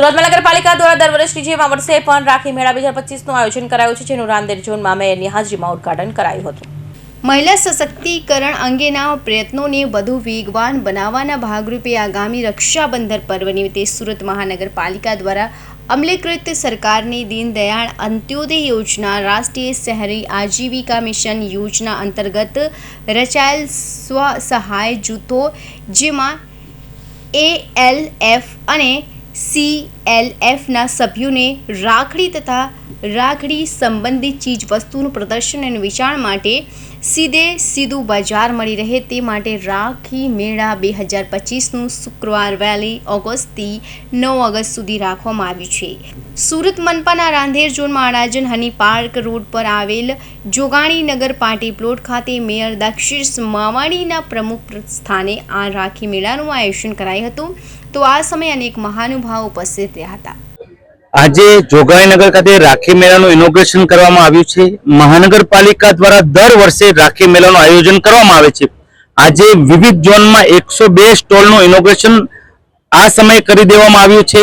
સુરત મહાનગરપાલિકા દ્વારા દર વર્ષની જેમ આ વર્ષે પણ રાખી મેળા બે હજાર પચીસનું આયોજન કરાયું છે, જેનું રાંદેર ઝોનમાં મેયરની હાજરીમાં ઉદઘાટન કરાયું હતું. મહિલા સશક્તિકરણ અંગેના પ્રયત્નોને વધુ વેગવાન બનાવવાના ભાગરૂપે આગામી રક્ષાબંધન પર્વ નિમિત્તે સુરત મહાનગરપાલિકા દ્વારા અમલીકૃત સરકારની દીનદયાળ અંત્યોદય યોજના, રાષ્ટ્રીય શહેરી આજીવિકા મિશન યોજના અંતર્ગત રચાયેલ સ્વ સહાય જૂથો, જેમાં એએલએફ અને સીએલએફના સભ્યોને રાખડી તથા રાખડી સંબંધિત ચીજ વસ્તુનું પ્રદર્શન અને વેચાણ માટે સીધે સીધું બજાર મળી રહે તે માટે રાખી મેળા બે હજાર પચીસનું શુક્રવાર વહેલી ઓગસ્ટથી નવ ઓગસ્ટ સુધી રાખવામાં આવ્યું છે. સુરત મનપાના રાંધેર ઝોનમાં અડાજણ હની પાર્ક રોડ પર આવેલ જોગાણી નગર પાર્ટી પ્લોટ ખાતે મેયર દક્ષિષ માવાણીના પ્રમુખ સ્થાને આ રાખી મેળાનું આયોજન કરાયું હતું. તો આ સમયે અનેક મહાનુભાવો ઉપસ્થિત રહ્યા હતા. આજે જોગાઈનગર ખાતે રાખી મેળાનું ઇનોગ્રેશન કરવામાં આવ્યું છે. મહાનગરપાલિકા દ્વારા દર વર્ષે રાખી મેળાનું આયોજન કરવામાં આવે છે. આજે વિવિધ ઝોનમાં એકસો બે સ્ટોલનું ઇનોગ્રેશન આ સમયે કરી દેવામાં આવ્યું છે.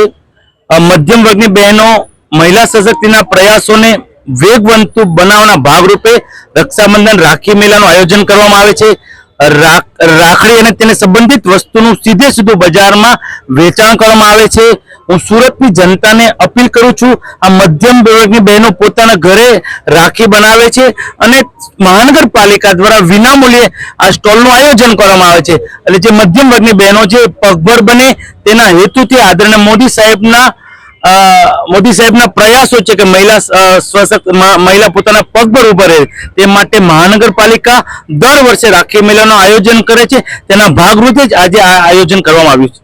મધ્યમ વર્ગની બહેનો, મહિલા સશક્તિના પ્રયાસોને વેગવંતુ બનાવવાના ભાગરૂપે રક્ષાબંધન રાખી મેળાનું આયોજન કરવામાં આવે છે. રાખડી અને તેને સંબંધિત વસ્તુનું સીધે સીધું બજારમાં વેચાણ કરવામાં આવે છે. હું સુરતની જનતાને અપીલ કરું છું, આ મધ્યમ વર્ગની બહેનો પોતાના ઘરે રાખી બનાવે છે અને મહાનગરપાલિકા દ્વારા વિનામૂલ્યે આ સ્ટોલનું આયોજન કરવામાં આવે છે. એટલે જે મધ્યમ વર્ગની બહેનો છે પગભર બને તેના હેતુથી આદરણીય મોદી સાહેબના મોદી સાહેબના પ્રયાસો છે કે મહિલા સ્વશક્ત મહિલા પોતાના પગ પર ઊભા રહે, તે માટે મહાનગરપાલિકા દર વર્ષે રાખી મેળાનું આયોજન કરે છે. તેના ભાગરૂપે જ આજે આ આયોજન કરવામાં આવ્યું છે.